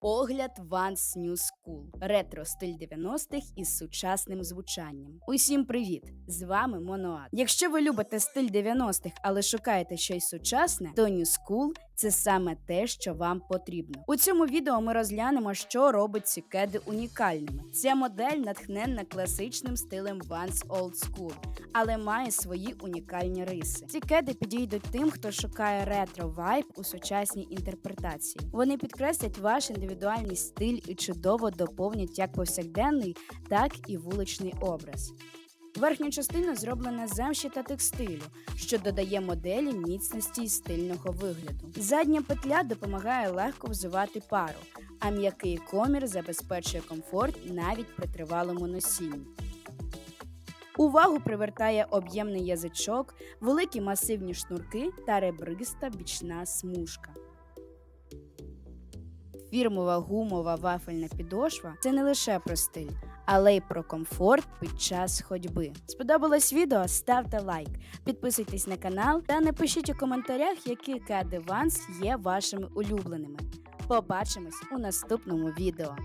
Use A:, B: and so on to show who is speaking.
A: Огляд Ванс New School. ретро стиль 90-х із сучасним звучанням. Усім привіт! З вами Моноад. Якщо ви любите стиль 90-х, але шукаєте щось сучасне, то New School – це саме те, що вам потрібно. У цьому відео ми розглянемо, що робить ці кеди унікальними. Ця модель натхненна класичним стилем Vans Old School, але має свої унікальні риси. Ці кеди підійдуть тим, хто шукає ретро вайб у сучасній інтерпретації. Вони підкреслять ваш індивідуальний стиль і чудово доповнять як повсякденний, так і вуличний образ. Верхня частина зроблена з замші та текстилю, що додає моделі міцності і стильного вигляду. Задня петля допомагає легко взувати пару, а м'який комір забезпечує комфорт навіть при тривалому носінні. Увагу привертає об'ємний язичок, великі масивні шнурки та ребриста бічна смужка. Фірмова гумова вафельна підошва це не лише про стиль, але й про комфорт під час ходьби. Сподобалось відео? Ставте лайк, підписуйтесь на канал та напишіть у коментарях, які кадиванс є вашими улюбленими. Побачимось у наступному відео.